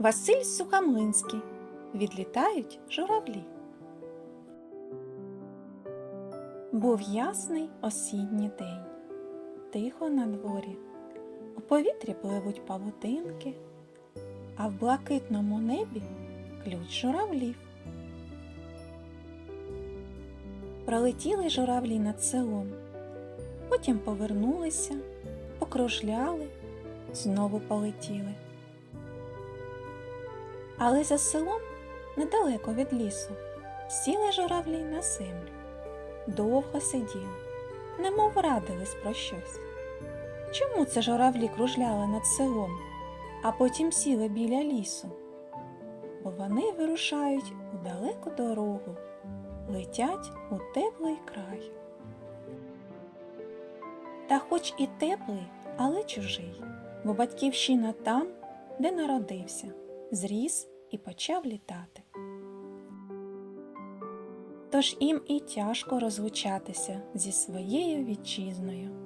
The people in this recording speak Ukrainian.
Василь Сухомлинський. Відлітають журавлі. Був ясний осінній день. Тихо на дворі. У повітрі пливуть павутинки, а в блакитному небі ключ журавлів. Пролетіли журавлі над селом, потім повернулися, покружляли, знову полетіли. Але за селом, недалеко від лісу, сіли журавлі на землю. Довго сиділи, немов радились про щось. Чому це журавлі кружляли над селом, а потім сіли біля лісу? Бо вони вирушають у далеку дорогу, летять у теплий край. Та хоч і теплий, але чужий, бо батьківщина там, де народився, зріс і почав літати. Тож їм і тяжко розлучатися зі своєю вітчизною.